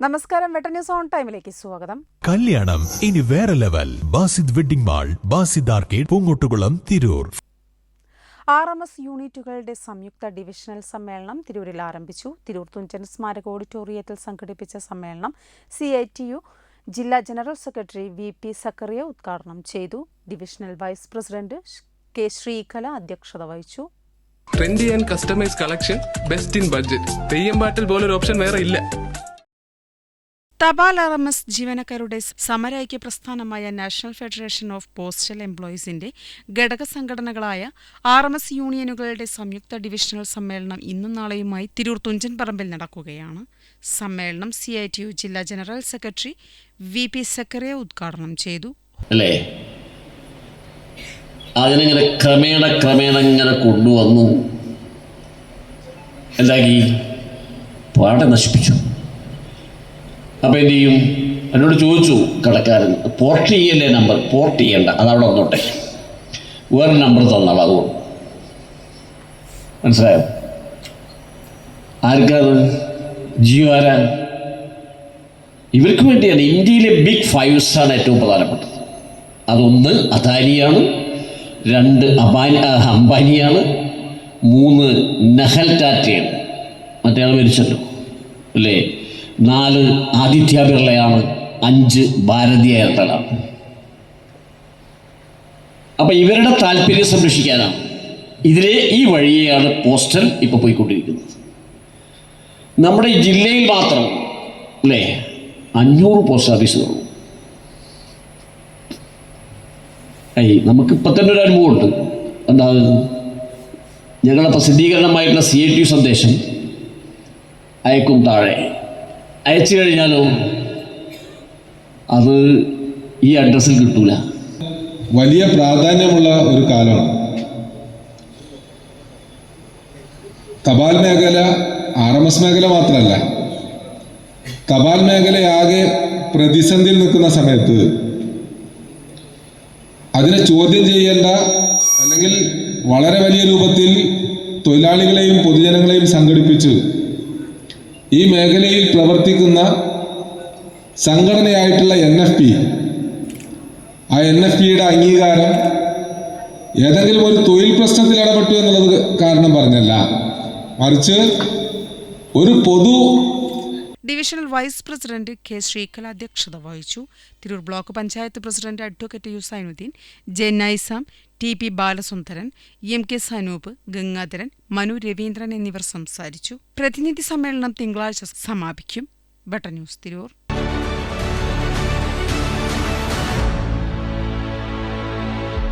നമസ്കാരം വെട്ട news on ടൈമിലേക്ക് സ്വാഗതം. കല്യാണം ഇനി വേറെ level. Basid wedding mall Basid arcade Poongottukulam Tirur. R M S യൂണിറ്റുകളുടെ സംയുക്ത ഡിവിഷണൽ സമ്മേളനം തിരൂരിൽ ആരംഭിച്ചു. തിരൂർ തുഞ്ചൻ സ്മാരക ഓഡിറ്റോറിയത്തിൽ സംഘടിപ്പിച്ച സമ്മേളനം സി ഐ ടി യു ജില്ലാ general secretary V P Zakariya ഉദ്ഘാടനം ചെയ്തു. Divisional vice president K Sreekala അധ്യക്ഷത വഹിച്ചു. Trendy and customise collection best in budget. Theyyam പാട്ടിൽ പോലൊരു ഓപ്ഷൻ വേറെ ഇല്ല. തപാൽ ആർ എം എസ് ജീവനക്കാരുടെ സമരൈക്യ പ്രസ്ഥാനമായ നാഷണൽ ഫെഡറേഷൻ ഓഫ് പോസ്റ്റൽ എംപ്ലോയീസിന്റെ ഘടക സംഘടനകളായ ആർ എം എസ് യൂണിയനുകളുടെ സംയുക്ത ഡിവിഷണൽ സമ്മേളനം ഇന്നും നാളെയുമായി തിരൂർ തുഞ്ചൻ പറമ്പിൽ നടക്കുകയാണ്. സമ്മേളനം സി ഐ ടി യു ജില്ലാ general secretary V P Zakariya ഉദ്ഘാടനം ചെയ്തു. അല്ലേ? ക്രമേണ ക്രമേണ ഇങ്ങനെ കൊണ്ടുവന്നു. നശിപ്പിച്ചു. അപ്പം എന്ത് ചെയ്യും? എന്നോട് ചോദിച്ചു കടക്കാരൻ പോർട്ട് ചെയ്യല്ലേ നമ്പർ പോർട്ട് ചെയ്യണ്ട. അതവിടെ വന്നോട്ടെ. വേറെ നമ്പർ തന്നാൾ അതുകൊണ്ട് മനസ്സിലായോ? ആർക്കത്? ജിയോ ആരാ? ഇവർക്ക് വേണ്ടിയാണ് ഇന്ത്യയിലെ ബിഗ് ഫൈവ്സ് ആണ് ഏറ്റവും പ്രധാനപ്പെട്ടത്. അതൊന്ന് അദാനിയാണ് രണ്ട് അബാനി അംബാനിയാണ് മൂന്ന് നഹൽ ടാറ്റയാണ്. മറ്റേ ആൾ മരിച്ചല്ലോ. അല്ലേ? നാല് ആദിത്യ ബിർളയാണ് അഞ്ച് ഭാരതീയ എയർടെലാണ് അപ്പം ഇവരുടെ താല്പര്യം സംരക്ഷിക്കാനാണ്. ഇതിലെ ഈ വഴിയെയാണ് പോസ്റ്റൽ ഇപ്പോൾ പോയിക്കൊണ്ടിരിക്കുന്നത്. നമ്മുടെ ജില്ലയിൽ മാത്രം അല്ലേ? അഞ്ഞൂറ് പോസ്റ്റ് ഓഫീസുകളും ഐ നമുക്ക് ഇപ്പം തന്നെ ഒരു അനുഭവമുണ്ട് എന്താ ഞങ്ങളെ പ്രസിദ്ധീകരണമായിട്ടുള്ള സി എ ടി സന്ദേശം അയക്കും താഴെ. അയച്ചു കഴിഞ്ഞാലോ? അത് ഈ അഡ്രസ്സിൽ കിട്ടൂല. വലിയ പ്രാധാന്യമുള്ള ഒരു കാലമാണ്. തപാൽ മേഖല ആർ എം എസ് മേഖല മാത്രമല്ല തപാൽ മേഖലയാകെ പ്രതിസന്ധിയിൽ നിൽക്കുന്ന സമയത്ത് അതിനെ ചോദ്യം ചെയ്യേണ്ട അല്ലെങ്കിൽ വളരെ വലിയ രൂപത്തിൽ തൊഴിലാളികളെയും പൊതുജനങ്ങളെയും സംഘടിപ്പിച്ച് ഈ മേഖലയിൽ പ്രവർത്തിക്കുന്ന സംഘടനയായിട്ടുള്ള എൻ എഫ് പി ആ എൻ എഫ് പിയുടെ അംഗീകാരം ഏതെങ്കിലും ഒരു തൊഴിൽ പ്രശ്നത്തിൽ ഇടപെട്ടു എന്നുള്ളത് കാരണം പറഞ്ഞല്ല. മറിച്ച് ഒരു പൊതു divisional vice president K Sreekala അധ്യക്ഷത വഹിച്ചു. Tirur block panchayat president advocate U Sainuddin J Naisam T P Balasundaran M K Sanoop Gangadharan Manu Raveendran എന്നിവർ സംസാരിച്ചു. പ്രതിനിധി സമ്മേളനം തിങ്കളാഴ്ച സമാപിക്കും. ബട്ട ന്യൂസ് തിരൂർ.